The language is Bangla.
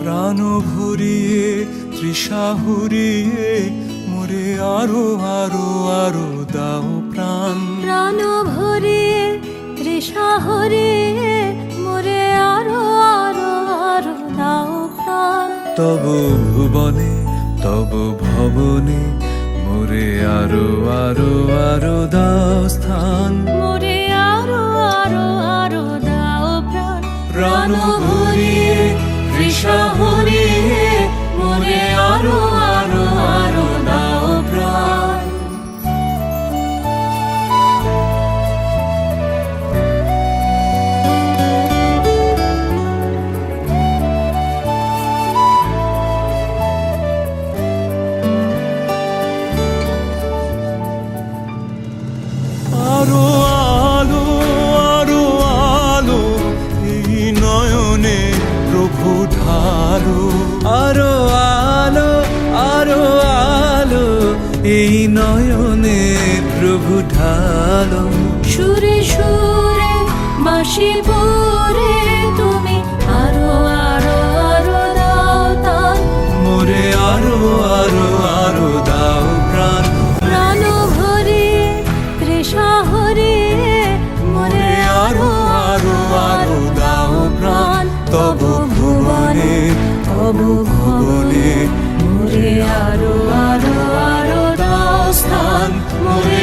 প্রাণ ভরিয়ে তৃষা হরিয়ে মোরে আরও আরও আরও দাও প্রাণ। প্রাণ ভরিয়ে তৃষা হরিয়ে তব ভুবনে তব ভবনে মোরে আরও আরও আরও দাও স্থান। মোরে আরও আরও আরও দাও প্রাণ। প্রাণ ভরিয়ে তৃষা হরিয়ে মোরে ঢালো আরও আলো আরও আলো এই নয়নে প্রভু ঢালো। সুরে সুরে বাঁশি Lord.